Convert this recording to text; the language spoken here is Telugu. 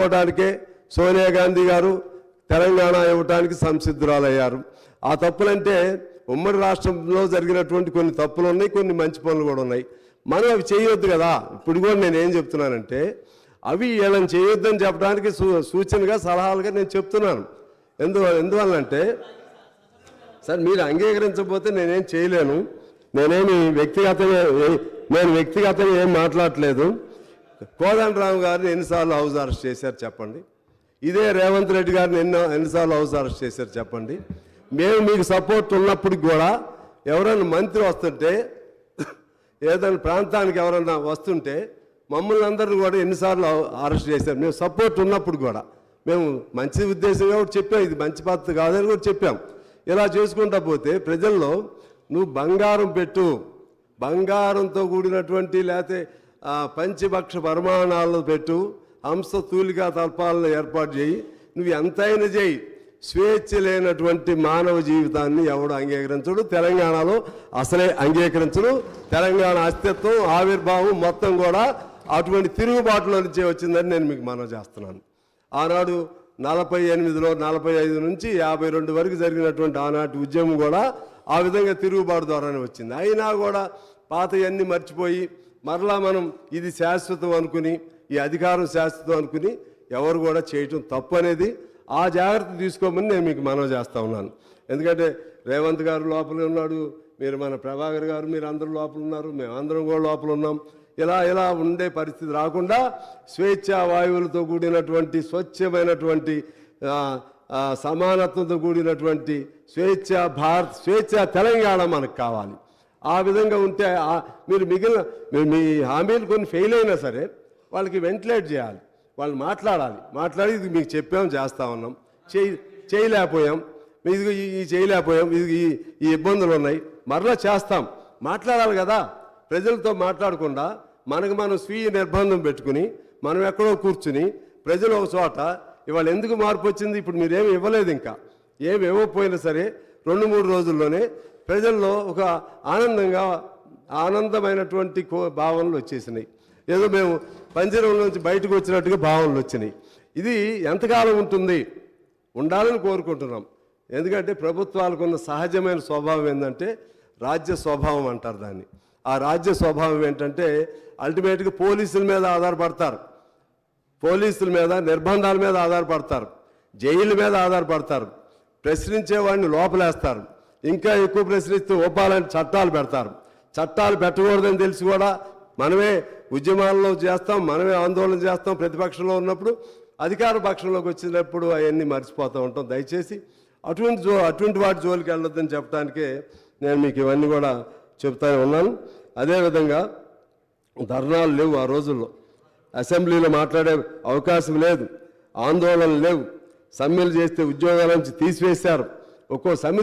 ఇవ్వడానికే సోనియా గాంధీ గారు తెలంగాణ ఇవ్వడానికి సంసిద్ధురాలయ్యారు. ఆ తప్పులంటే ఉమ్మడి రాష్ట్రంలో జరిగినటువంటి కొన్ని తప్పులు ఉన్నాయి కొన్ని మంచి పనులు కూడా ఉన్నాయి. మనం అవి చేయొద్దు కదా. ఇప్పుడు కూడా నేను ఏం చెప్తున్నానంటే అవి వీళ్ళని చేయొద్దని చెప్పడానికి సూ సూచనగా సలహాలుగా నేను చెప్తున్నాను. ఎందు ఎందువల్లంటే సార్ మీరు అంగీకరించకపోతే నేనేం చేయలేను. నేనేమి వ్యక్తిగతంగా నేను వ్యక్తిగతంగా ఏం మాట్లాడలేదు కోదండరావు గారిని ఎన్నిసార్లు హౌస్ అరెస్ట్ చేశారు చెప్పండి. ఇదే రేవంత్ రెడ్డి గారిని ఎన్నో ఎన్నిసార్లు హౌస్ అరెస్ట్ చేశారు చెప్పండి. మేము మీకు సపోర్ట్ ఉన్నప్పటికి కూడా ఎవరైనా మంత్రి వస్తుంటే ఏదైనా ప్రాంతానికి ఎవరైనా వస్తుంటే మమ్మల్ని అందరిని కూడా ఎన్నిసార్లు అరెస్ట్ చేశారు. మేము సపోర్ట్ ఉన్నప్పుడు కూడా. మేము మంచి ఉద్దేశంగా కూడా చెప్పాం. ఇది మంచి పద్ధతి కాదని కూడా చెప్పాం. ఇలా చేసుకుంటా పోతే ప్రజల్లో నువ్వు బంగారం పెట్టు. బంగారంతో కూడినటువంటి లేకపోతే పంచభక్ష పరిమాణాలను పెట్టు హంస తూలికా తల్పాలను ఏర్పాటు చేయి. నువ్వు ఎంతైనా చేయి. స్వేచ్ఛ లేనటువంటి మానవ జీవితాన్ని ఎవడు అంగీకరించడు. తెలంగాణలో అసలే అంగీకరించడు. తెలంగాణ అస్తిత్వం ఆవిర్భావం మొత్తం కూడా అటువంటి తిరుగుబాటులో నుంచే వచ్చిందని నేను మీకు మనం చేస్తున్నాను. ఆనాడు నలభై ఎనిమిదిలో నలభై ఐదు నుంచి యాభై రెండు వరకు జరిగినటువంటి ఆనాటి ఉద్యమం కూడా ఆ విధంగా తిరుగుబాటు ద్వారానే వచ్చింది. అయినా కూడా పాతయన్నీ మర్చిపోయి మరలా మనం ఇది శాశ్వతం అనుకుని ఈ అధికారం శాశ్వతం అనుకుని ఎవరు కూడా చేయటం తప్పు అనేది ఆ జాగ్రత్త తీసుకోమని నేను మీకు మనవి చేస్తా ఉన్నాను. ఎందుకంటే రేవంత్ గారు లోపలే ఉన్నాడు మీరు మన ప్రభాకర్ గారు మీరు అందరూ లోపల ఉన్నారు మేము అందరం కూడా లోపల ఉన్నాం. ఇలా ఇలా ఉండే పరిస్థితి రాకుండా స్వేచ్ఛా వాయువులతో కూడినటువంటి స్వచ్ఛమైనటువంటి సమానత్వంతో కూడినటువంటి స్వేచ్ఛ భారత్ స్వేచ్ఛ తెలంగాణ మనకు కావాలి. ఆ విధంగా ఉంటే మీరు మిగిలిన మీరు మీ హామీలు కొన్ని ఫెయిల్ అయినా సరే వాళ్ళకి వెంటిలేట్ చేయాలి. వాళ్ళు మాట్లాడాలి. మాట్లాడి ఇది మీకు చెప్పాం చేస్తా ఉన్నాం. చేయి చేయలేకపోయాం. ఇది ఈ ఈ చేయలేకపోయాం. ఇది ఈ ఈ ఇబ్బందులు ఉన్నాయి. మరలా చేస్తాం. మాట్లాడాలి కదా. ప్రజలతో మాట్లాడకుండా మనకు మనం స్వీయ నిర్బంధం పెట్టుకుని మనం ఎక్కడో కూర్చుని ప్రజలు ఒక చోట ఇవాళ ఎందుకు మార్పు వచ్చింది? ఇప్పుడు మీరేమి ఇవ్వలేదు ఇంకా. ఏమి ఇవ్వకపోయినా సరే రెండు మూడు రోజుల్లోనే ప్రజల్లో ఒక ఆనందంగా ఆనందమైనటువంటి కో భావనలు వచ్చేసినాయి. ఏదో మేము పంజరం నుంచి బయటకు వచ్చినట్టుగా భావనలు వచ్చినాయి. ఇది ఎంతకాలం ఉంటుంది? ఉండాలని కోరుకుంటున్నాం. ఎందుకంటే ప్రభుత్వాలకు ఉన్న సహజమైన స్వభావం ఏంటంటే రాజ్య స్వభావం అంటారు దాన్ని. ఆ రాజ్య స్వభావం ఏంటంటే అల్టిమేట్గా పోలీసుల మీద ఆధారపడతారు. పోలీసుల మీద నిర్బంధాల మీద ఆధారపడతారు. జైలు మీద ఆధారపడతారు. ప్రశ్నించే వాడిని లోపలేస్తారు. ఇంకా ఎక్కువ ప్రశ్నిస్తే ఒప్పాలని చట్టాలు పెడతారు. చట్టాలు పెట్టకూడదని తెలిసి కూడా మనమే ఉద్యమాల్లో చేస్తాం మనమే ఆందోళన చేస్తాం ప్రతిపక్షంలో ఉన్నప్పుడు. అధికార పక్షంలోకి వచ్చినప్పుడు అవన్నీ మర్చిపోతూ ఉంటాం. దయచేసి అటువంటి జో అటువంటి వాటి జోలికి వెళ్ళొద్దని చెప్పడానికే నేను మీకు ఇవన్నీ కూడా చెప్తానే ఉన్నాను. అదేవిధంగా ధర్నాలు లేవు ఆ రోజుల్లో. అసెంబ్లీలో మాట్లాడే అవకాశం లేదు ఆందోళనలు లేవు. సమ్మెలు చేస్తే ఉద్యోగాల నుంచి తీసివేశారు. ఒక్కో సమ్మె